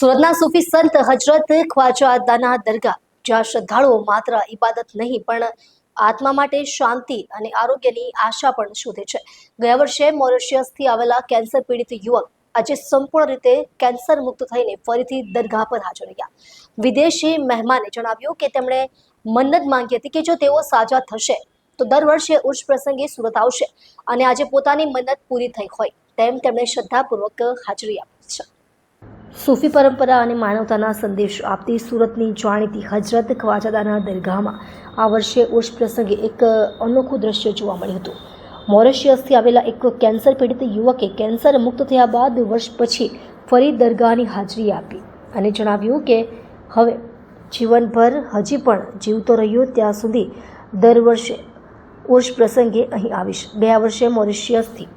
સુરતના સૂફી સંત હજરત ખ્વાજા દાના દરગાહ, જ્યાં શ્રદ્ધાળુઓ માત્ર ઇબાદત નહીં, પણ આત્મા માટે શાંતિ અને આરોગ્યની આશા પણ શોધે છે. ગયા વર્ષે મોરિશિયસથી આવેલા કેન્સર પીડિત યુવક આજે સંપૂર્ણ રીતે કેન્સર મુક્ત થઈને ફરીથી દરગાહ પર હાજર રહ્યા. વિદેશી મહેમાને જણાવ્યું કે તેમણે મન્નત માંગી હતી કે જો તેઓ સાજા થશે, તો દર વર્ષે ઉચ્ચ પ્રસંગે સુરત આવશે અને આજે પોતાની મન્નત પૂરી થઈ હોય તેમ તેમણે શ્રદ્ધાપૂર્વક હાજરી આપી. સૂફી પરંપરા અને માનવતાના સંદેશ આપતી સુરતની જાણીતી હજરત ખ્વાજાદાના દરગાહમાં આ વર્ષે ઉર્ષ પ્રસંગે એક અનોખું દ્રશ્ય જોવા મળ્યું હતું. મોરેશિયસથી આવેલા એક કેન્સર પીડિત યુવકે કેન્સર મુક્ત થયા બાદ વર્ષ પછી ફરી દરગાહની હાજરી આપી અને જણાવ્યું કે, હવે જીવનભર હજી પણ જીવતો રહ્યો ત્યાં સુધી દર વર્ષે ઉર્ષ પ્રસંગે અહીં આવીશ. ગયા વર્ષે મોરિશિયસથી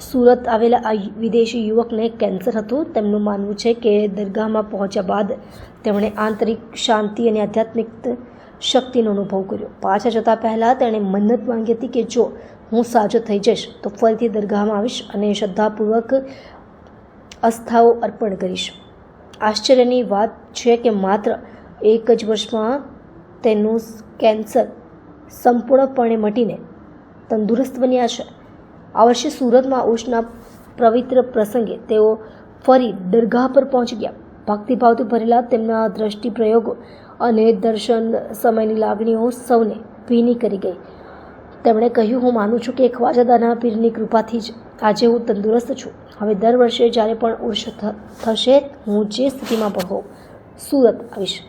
સુરત આવેલા આ વિદેશી યુવકને કેન્સર હતું. તેમનું માનવું છે કે દરગાહમાં પહોંચ્યા બાદ તેમણે આંતરિક શાંતિ અને આધ્યાત્મિક શક્તિનો અનુભવ કર્યો. પાછા જતાં પહેલાં તેણે મન્નત માંગી હતી કે જો હું સાજો થઈ જઈશ, તો ફરીથી દરગાહમાં આવીશ અને શ્રદ્ધાપૂર્વક અસ્થાઓ અર્પણ કરીશ. આશ્ચર્યની વાત છે કે માત્ર એક જ વર્ષમાં તેનું કેન્સર સંપૂર્ણપણે મટીને તંદુરસ્ત બન્યા છે. આ વર્ષે સુરતમાં ઉર્ષના પવિત્ર પ્રસંગે તેઓ ફરી દરગાહ પર પહોંચી ગયા. ભક્તિભાવથી ભરેલા તેમના દ્રષ્ટિ પ્રયોગો અને દર્શન સમયની લાગણીઓ સૌને ભીની કરી ગઈ. તેમણે કહ્યું, હું માનું છું કે ખ્વાજાદાના પીરની કૃપાથી જ આજે હું તંદુરસ્ત છું. હવે દર વર્ષે જ્યારે પણ ઉર્ષ થશે, હું જે સ્થિતિમાં પણ હોઉં સુરત આવીશ.